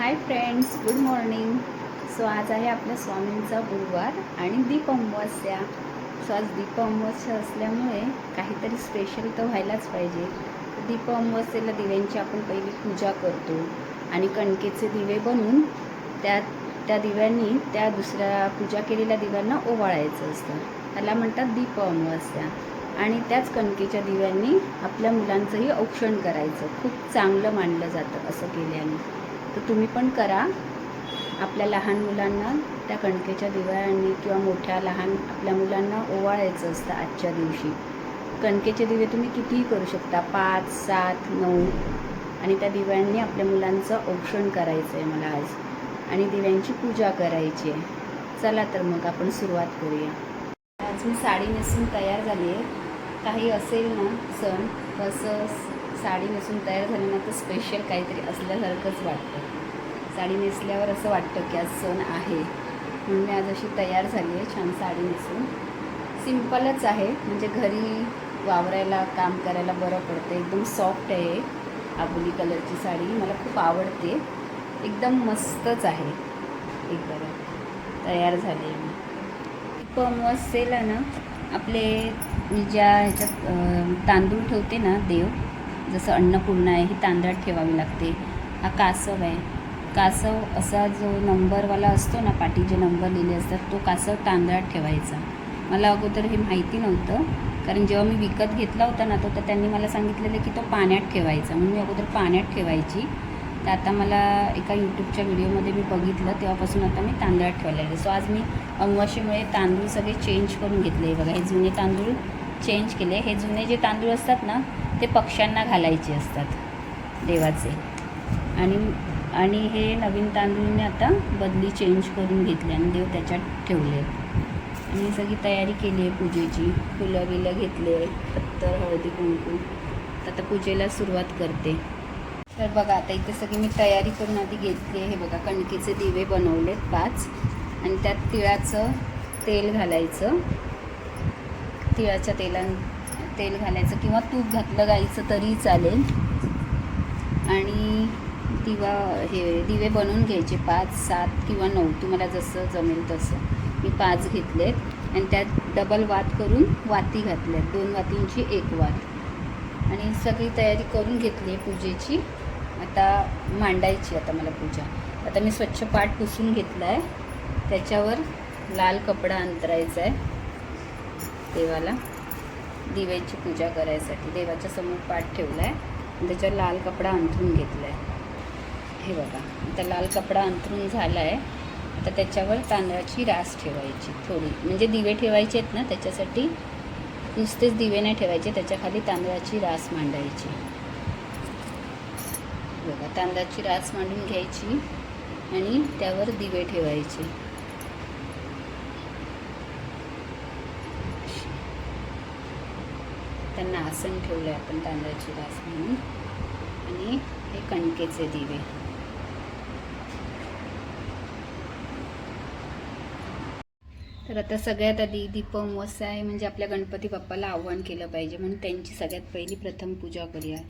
Hi friends good morning so आज आहे आपल्या स्वामींचा गुरुवार आणि दीप अमावस्या. सो आज दीप अमावस्या असल्यामुळे काहीतरी स्पेशल तर व्हायलाच पाहिजे. दीप अमावस्येला दिव्यांची आपण पहिली पूजा करतो आणि कणकेचे दिवे बनवून त्या त्या दिव्यांनी त्या दुसऱ्या पूजा केलेल्या दिव्यांना ओवाळायचं असतं. त्याला म्हणतात दीप अमावस्या. आणि त्याच कणकेच्या दिव्यांनी आपल्या मुलांचंही औक्षण करायचं. खूप चांगलं मानलं जातं असं केल्याने. तर तुम्ही पण करा. आपल्या लहान मुलांना त्या कणकेच्या दिव्यांनी किंवा मोठ्या लहान आपल्या मुलांना ओवाळायचं असतं आजच्या दिवशी. कणकेचे दिवे तुम्ही कितीही करू शकता पाच सात नऊ. आणि त्या दिव्यांनी आपल्या मुलांचं औक्षण करायचं आहे मला आज. आणि दिव्यांची पूजा करायची आहे. चला तर मग आपण सुरुवात करूया. आज मी साडी नेसून तयार झाली आहे. काही असेल ना सण तसं साडी नेसून तयार झाल्यानंतर तर स्पेशल काहीतरी असल्यासारखंच वाटतं. साडी नेसल्यावर असं वाटतं की आज सण आहे. म्हणून मी आज अशी तयार झाली आहे छान साडी नेसून. सिम्पलच आहे. म्हणजे घरी वावरायला काम करायला बरं पडतं. एकदम सॉफ्ट आहे आबुली कलरची साडी. मला खूप आवडते. एकदम मस्तच आहे. एक बरं. तयार झाली आहे मी. अमावस्येला ना आपले मी ज्या ह्याच्यात तांदूळ ठेवते ना देव जसं अन्नपूर्णा आहे ही तांदळात ठेवावी लागते. हा कासव आहे. कासव असा जो नंबरवाला असतो ना पाठी जे नंबर लिहिले असतात तो कासव तांदळात ठेवायचा. मला अगोदर हे माहिती नव्हतं कारण जेव्हा मी विकत घेतला होता ना तो तर त्यांनी मला सांगितलेलं की तो पाण्यात ठेवायचा. म्हणून मी अगोदर पाण्यात ठेवायची. तर आता मला एका यूट्यूबच्या व्हिडिओमध्ये मी बघितलं तेव्हापासून आता मी तांदळात ठेवलेले सो आज मी अमावस्येमुळे तांदूळ सगळे चेंज करून घेतले. बघा हे जुने तांदूळ चेंज केले. हे जुने जे तांदूळ असतात ना ते पक्ष्यांना घालायचे असतात देवाचे. आणि आणि हे नवीन तांदूळ मी आता बदली चेंज करून घेतली आणि देव त्याच्यात ठेवले. आणि सगळी तयारी केली आहे पूजेची. फुलं बिलं घेतले पत्तर हळदी कुंकू. आता पूजेला सुरुवात करते. तर बघा आता इथे सगळी मी तयारी करून आधी घेतली आहे. हे बघा कणकेचे दिवे बनवलेत पाच. आणि त्यात तिळाचं तेल घालायचं. तिळाच्या तेला तेल घालायचं किंवा तूप घातलं गाईचं तरी चालेल. आणि दिवा हे दिवे बनवून घ्यायचे पाच सात किंवा नऊ तुम्हाला जसं जमेल तसं. मी पाच घेतलेत आणि त्यात डबल वात करून वाती घातल्यात. दोन वातींची एक वात. आणि सगळी तयारी करून घेतली आहे पूजेची. आता मांडायची आता मला पूजा. आता मी स्वच्छ पाट पुसून घेतला आहे त्याच्यावर लाल कपडा अंतरायचा आहे. देवाला. दिव्याची पूजा करायसाठी. देवाच्या समोर पाठ ठेवला आहे त्याच्यावर लाल कपडा अंथरून घेतला आहे हे बघा आता लाल कपडा अंथरून झाला आहे आता त्याच्यावर तांदळाची रास ठेवायची थोडी. म्हणजे दिवे ठेवायचे आहेत ना त्याच्यासाठी नुसतेच दिवे नाही ठेवायचे त्याच्याखाली तांदळाची रास मांडायची. बघा तांदळाची रास मांडून घ्यायची आणि त्यावर दिवे ठेवायचे. त्यांना आसन ठेवलं आहे आपण तांदळाची रास म्हणून. आणि हे कणकेचे दिवे. तर आता सगळ्यात आधी दीप अमावस्या आहे म्हणजे आपल्या गणपती बाप्पाला आव्हान केलं पाहिजे म्हणून त्यांची सगळ्यात पहिली प्रथम पूजा करूया.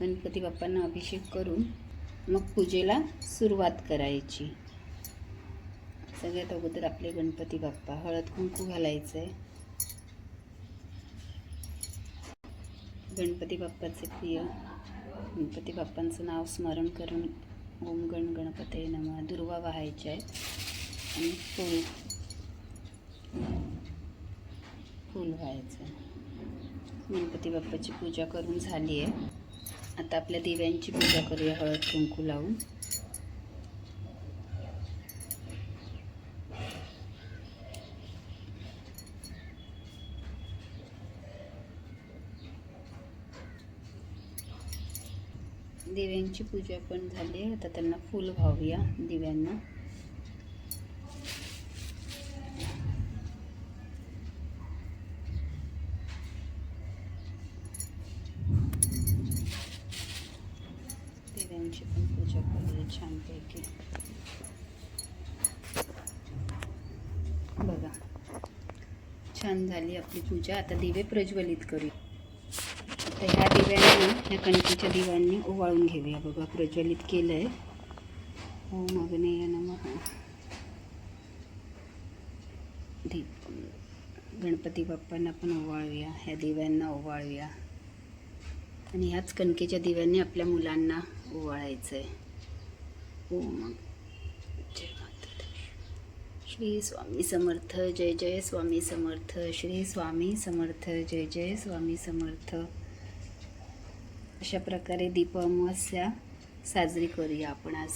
गणपती बाप्पांना अभिषेक करून मग पूजेला सुरुवात करायची. सगळ्यात अगोदर आपले गणपती बाप्पा हळद कुंकू घालायचं आहे गणपती बाप्पाचे प्रिय. गणपती बाप्पांचं नाव स्मरण करून ओम गण गणपते नमा. दुर्वा वाहायच्या आहेत. आणि फूल. फूल व्हायचं. गणपती बाप्पाची पूजा करून झाली आहे. आता आपल्या दिव्यांची पूजा करूया. हळद कुंकू लावून. दिव्यांची पूजा पण झाली आहे. आता त्यांना फूल व्हावूया दिव्यांना. दिव्यांची पण पूजा करूया छानपैकी. बघा छान झाली आपली पूजा. आता दिवे प्रज्वलित करूया. दिव्यांनी ह्या कणकीच्या दिव्यांनी ओवाळून घेऊया. बघा प्रज्वलित केलं आहे ओम अग्नेय नमः दीप गणपती बाप्पांना पण ओवाळूया ह्या दिव्यांना ओवाळूया. आणि ह्याच कणकेच्या दिव्यांनी आपल्या मुलांना ओवाळायचं आहे हो, ओम मग श्री स्वामी समर्थ जय जय स्वामी समर्थ. श्री स्वामी समर्थ जय जय स्वामी समर्थ. अशा प्रकारे दीप अमावस्या साजरी करूया आपण आज.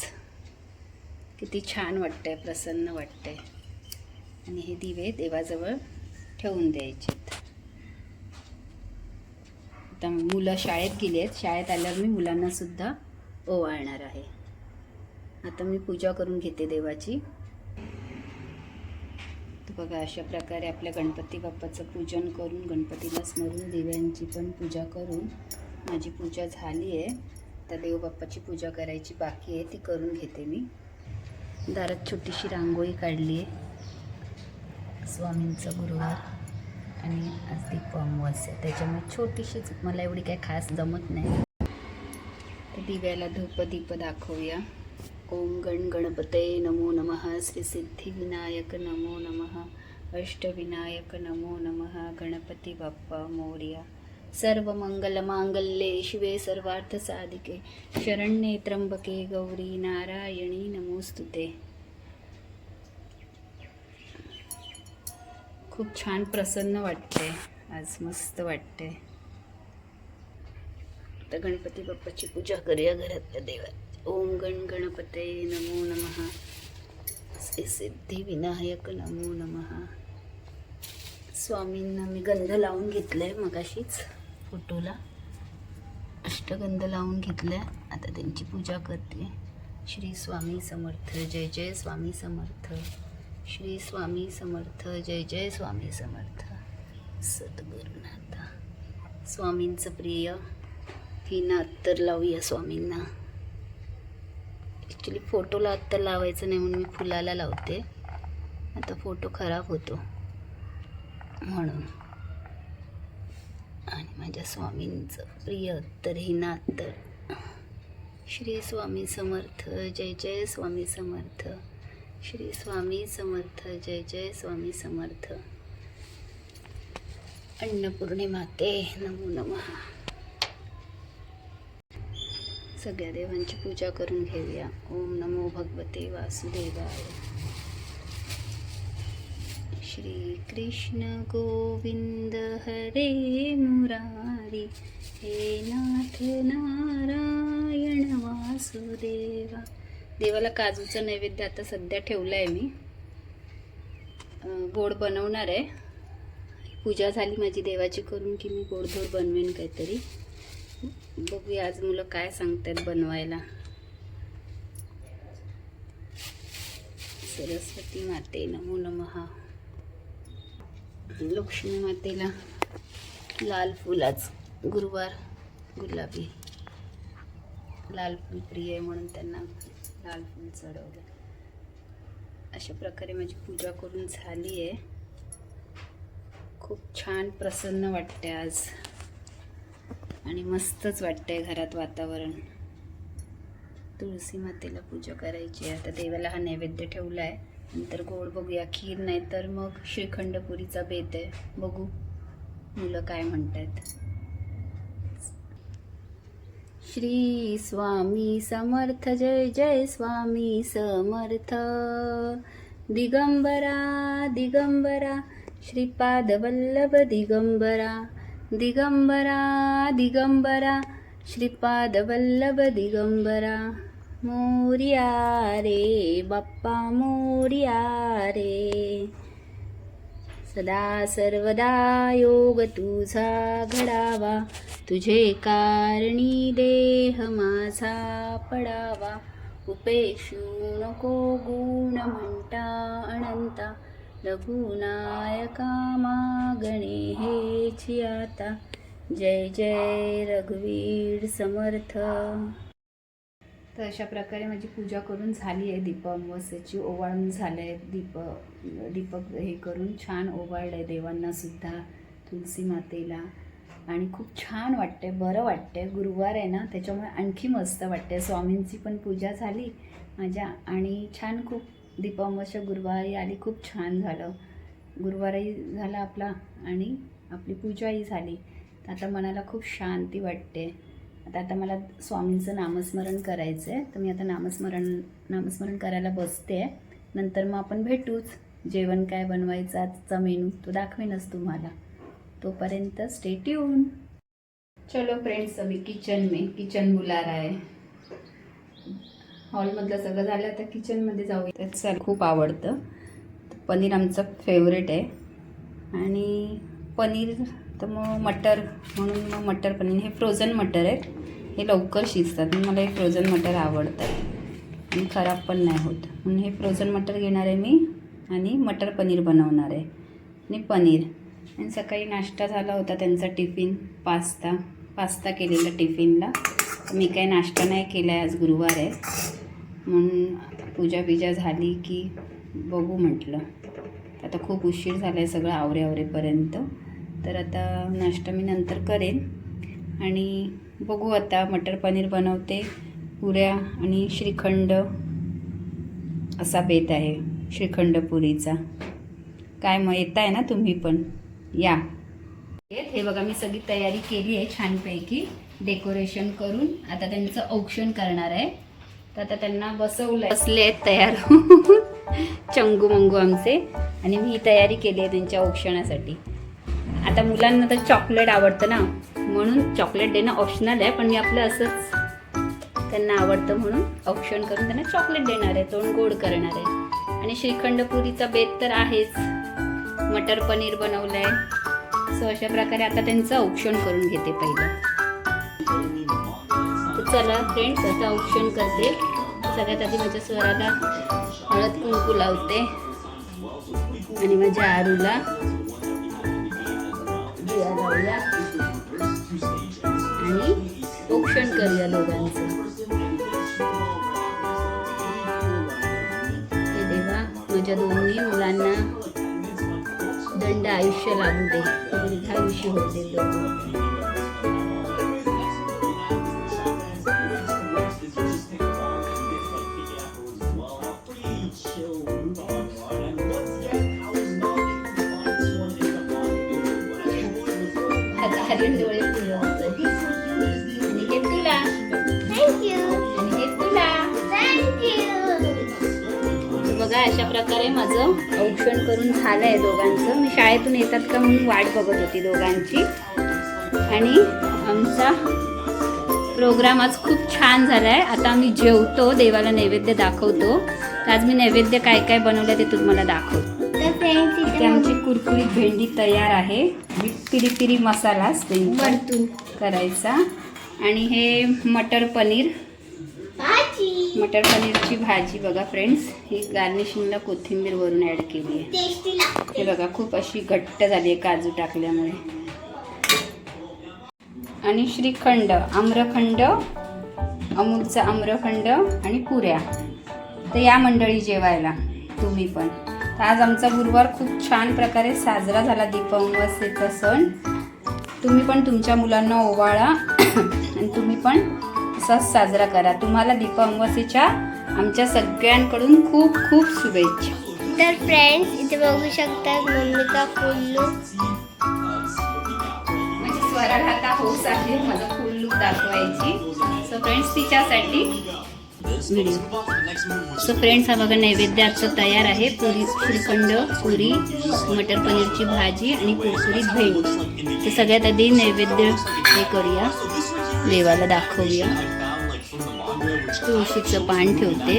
किती छान वाटतंय प्रसन्न वाटतंय. आणि हे दिवे देवाजवळ ठेवून द्यायचेत. आता मुलं शाळेत गेली आहेत. शाळेत आल्यावर मी मुलांनासुद्धा ओवाळणार आहे. आता मी पूजा करून घेते देवाची. तर बघा अशा प्रकारे आपल्या गणपती बाप्पाचं पूजन करून गणपतीला स्मरून दिव्यांची पण पूजा करून माझी पूजा झाली आहे. त्या देवबाप्पाची पूजा करायची बाकी आहे ती करून घेते मी. दारात छोटीशी रांगोळी काढली आहे. स्वामींचा गुरुवार. आणि आज दीप आहे. त्याच्यामुळे छोटीशीच मला एवढी काही खास जमत नाही. तर दिव्याला धूप दीप दाखवूया. ओम गण गणपते नमो नमः. श्री सिद्धिविनायक नमो नमः. अष्टविनायक नमो नमः. गणपती बाप्पा मोर्या. सर्व मंगल मांगल्ये शिवे सर्वार्थ साधिके. शरण्ये त्र्यंबके गौरी नारायणी नमोस्तुते. खूप छान प्रसन्न वाटते आज मस्त वाटते आता गणपती बाप्पाची पूजा करूया घरातल्या देवात. ओम गण गणपते नमो नमः. श्री सिद्धी विनायक नमो नमः. स्वामींना मी गंध लावून घेतलंय मगाशीच. फोटोला अष्टगंध लावून घेतलं आता त्यांची पूजा करते. श्री स्वामी समर्थ जय जय स्वामी समर्थ. श्री स्वामी समर्थ जय जय स्वामी समर्थ. सद्गुरुनाथा. स्वामींचं प्रिय हिना अत्तर लावूया स्वामींना. ॲक्च्युली फोटोला अत्तर लावायचं नाही म्हणून मी फुलाला लावते. आता फोटो खराब होतो. म्हणून. आणि माझ्या स्वामींचं. प्रिय अत्तर नातर श्री स्वामी समर्थ जय जय स्वामी समर्थ. श्री स्वामी समर्थ जय जय स्वामी समर्थ. अन्नपूर्णिमाते नमो नमः. सगळ्या देवांची पूजा करून घेऊया. ओम नमो भगवते वासुदेवाय. श्री कृष्ण गोविंद हरे मुरारी हे नाथ नारायण वासुदेवा. देवाला काजूचं नैवेद्य आता सध्या ठेवलं आहे मी गोड बनवणार आहे. पूजा झाली माझी देवाची करून की मी गोडधोड बनवेन काहीतरी. बघूया आज मुलं काय सांगतात बनवायला. सरस्वती माते नमो नमः. लक्ष्मी मातेला लाल फुलाच गुरुवार गुलाबी. लाल फुल प्रिय आहे म्हणून त्यांना लाल फुल चढवलं. अशा प्रकारे माझी पूजा करून झाली आहे. खूप छान प्रसन्न वाटते आज. आणि मस्तच वाटतंय घरात वातावरण. तुळसी मातेला पूजा करायची आहे. आता देवाला हा नैवेद्य ठेवला आहे नंतर गोड बघूया खीर नाही तर मग श्रीखंडपुरीचा बेत आहे. बघू मुलं काय म्हणतात श्री स्वामी समर्थ जय जय स्वामी समर्थ. दिगंबरा दिगंबरा श्रीपाद वल्लभ दिगंबरा. दिगंबरा दिगंबरा श्रीपाद वल्लभ दिगंबरा. मोर्या रे बाप्पा मोर्या रे. सदा सर्वदा योग तुझा घडावा. तुझे कारणी देह माझा पडावा. उपेक्षू नको गुण म्हणता अनंता. रघुनायका मागणे हे आता. जय जय रघुवीर समर्थ. तर अशा प्रकारे माझी पूजा करून झाली आहे दीप अमावस्याची. ओवाळून झालं आहे दीप दीपक हे करून. छान ओवाळलं आहे देवांनासुद्धा तुलसी मातेला. आणि खूप छान वाटते बरं वाटते गुरुवार आहे ना त्याच्यामुळे आणखी मस्त वाटते स्वामींची पण पूजा झाली माझ्या आणि छान खूप दीपामावस्या गुरुवारी आली खूप छान झालं. गुरुवारही झाला आपला आणि आपली पूजाही झाली. तर आता मनाला खूप शांती वाटते. आता आता मला स्वामींचं नामस्मरण करायचं आहे तर मी आता नामस्मरण नामस्मरण करायला बसते. नंतर मग आपण भेटूच. जेवण काय बनवायचं आजचा मेनू तो दाखवेनच तुम्हाला. तोपर्यंत स्टे ट्यून चलो फ्रेंड्स अभी किचन में किचन बुला रहा है. हॉलमधलं सगळं झालं आता किचनमध्ये जाऊ चल खूप आवडतं. पनीर आमचं फेवरेट आहे. आणि पनीर तर मग मटर म्हणून मग मटर पनीर. हे फ्रोझन मटर आहेत. हे लवकर शिजतात. मला हे फ्रोझन मटर आवडतात. आणि खराब पण नाही होत. म्हणून हे फ्रोझन मटर घेणार आहे मी. आणि मटर पनीर बनवणार आहे. आणि पनीर. आणि सकाळी नाश्ता झाला होता त्यांचा टिफिन. पास्ता. पास्ता केलेला टिफिनला. मी काही नाश्ता नाही केला आहे आज गुरुवार आहे. म्हणून पूजा बिजा झाली की बघू म्हटलं. आता खूप उशीर झाला आहे सगळं आवरे आवरेपर्यंत तर आता नाश्ता मी नंतर करेन. आणि बघू आता मटर पनीर बनवते. पुऱ्या आणि श्रीखंड असा बेत आहे श्रीखंड पुरीचा. काय मग येत आहे ना तुम्ही पण? या. हे बघा मी सगळी तयारी केली आहे छानपैकी. डेकोरेशन करून. आता त्यांचं औक्षण करणार आहे. तर आता त्यांना बसवलं बसले आहेत तयार. होऊन. चंगू मंगू आमचे. आणि मी ही तयारी केली आहे त्यांच्या औक्षणासाठी. आता मुलांना तर चॉकलेट आवडतं ना. म्हणून चॉकलेट देणं ऑप्शनल आहे पण मी आपलं असंच त्यांना आवडतं म्हणून ऑप्शन करून त्यांना चॉकलेट देणार आहे तोंड गोड करणार आहे. आणि श्रीखंडपुरीचा बेत तर आहेच. मटर पनीर बनवलं आहे सो अशा प्रकारे आता त्यांचं औक्षण करून घेते पहिलं. चला फ्रेंड्स आता औक्षण करते. सगळ्यात आधी माझ्या स्वराला हळद कुंकू लावते. आणि माझ्या आरूला आणि औक्षण करूया दोघांचं हे देवा माझ्या दोन्ही मुलांना दंड आयुष्य लागू दे. दीर्घायुष्य होऊ प्रकारे माझं औक्षण करून झालं आहे दोघांचं. मी शाळेतून येतात का म्हणून वाट बघत होती दोघांची. आणि आमचा प्रोग्राम आज खूप छान झाला आहे आता आम्ही जेवतो देवाला नैवेद्य दाखवतो. तर आज मी नैवेद्य काय काय बनवलं ते तुम्हाला दाखवतो इथे आमची कुरकुरीत भेंडी तयार आहे. पिरी पिरी मसाला करायचा. आणि हे मटर पनीर. मटर पनीरची भाजी बघा फ्रेंड्स ही गार्निशिंगला कोथिंबीर वरून ॲड केली आहे. हे बघा खूप अशी घट्ट झाली आहे काजू टाकल्यामुळे. आणि श्रीखंड आम्रखंड अमूलचा आम्रखंड आणि पुऱ्या. तर या मंडळी जेवायला तुम्ही पण. तर आज आमचा गुरुवार खूप छान प्रकारे साजरा झाला दीपावसेचा सण. तुम्ही पण तुमच्या मुलांना ओवाळा. आणि तुम्ही पण असाच साजरा करा. तुम्हाला दीपावसेच्या आमच्या सगळ्यांकडून खूप खूप शुभेच्छा. तर फ्रेंड्स इथे बघू शकतात मम्मीचा फुल लुक म्हणजे स्वराला आता हौस आहे माझं लुक दाखवायची. सो फ्रेंड्स तिच्यासाठी सो फ्रेंड्स हा बघा नैवेद्य आजचं तयार आहे. पुरी श्रीखंड पुरी मटर पनीरची भाजी आणि कुरकुरीत भेंडी. तर सगळ्यात आधी नैवेद्य हे करूया. देवाला दाखवूया. तुळशीचं पान ठेवते.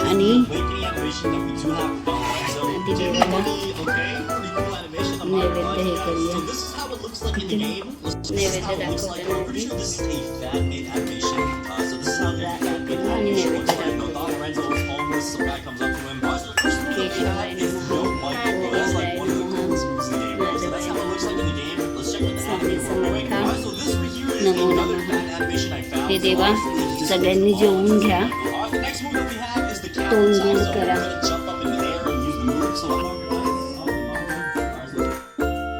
आणि आधी देवाला नैवेद्य हे करूया. नैवेद्य दाखवताना आणि नैवेद्य दाखवतो. हे देवा सगळ्यांनी जेवून घ्या. तोंड गोड करा.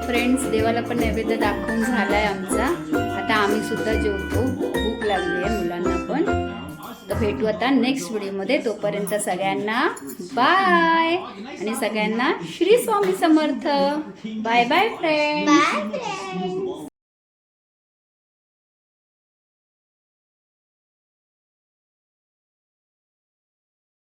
फ्रेंड्स देवाला पण नैवेद्य दाखवून झालाय आमचा. आता आम्ही सुद्धा जेवतो. भूक लागली आहे मुलांना पण. तर भेटू आता नेक्स्ट व्हिडिओमध्ये तोपर्यंत सगळ्यांना बाय आणि सगळ्यांना Shri Swami Samarth. Bye bye friend bye friends